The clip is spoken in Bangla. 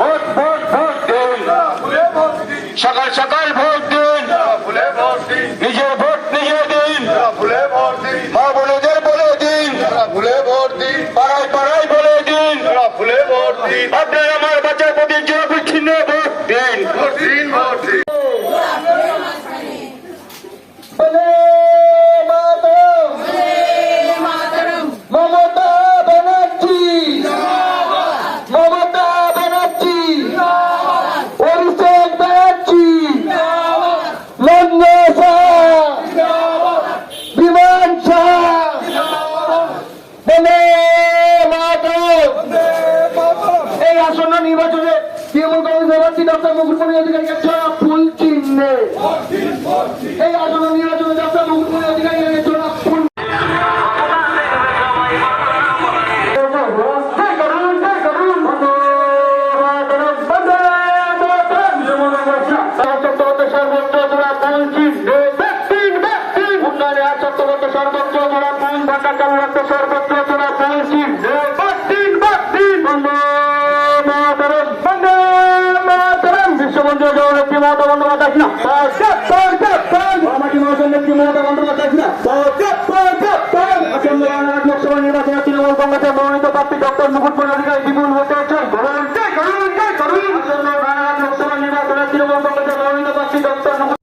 ভোট ভোট ভোট দিন সকাল সকাল ভোট দিন। নিজের ভোট নিজে দিন। মা বোনদের বলে দিন। রফুলে ভোট দিন পাড়ায় পাড়ায় বলে দিন। আপনার আমার বাচ্চার প্রতি জোর বিচ্ছিন্ন ভোট দিন ভোট দিন ভোট দিন। যাত্রা মুকুটমণি অধিকারীকে জোড়া ফুল চিহ্নে। এই আসন্ন নির্বাচনে যাত্রা মুকুটমণি অধিকারীকে জোড়া ফুল জয় করুন, জয় করুন, বন্দে মুকুটমণি অধিকারী বিপুল ভোটে জয় করুন জয় করুন জয় রানাঘাট লোকসভা নির্বাচনে তৃণমূল কংগ্রেসের মনোনীত প্রার্থী ডক্টর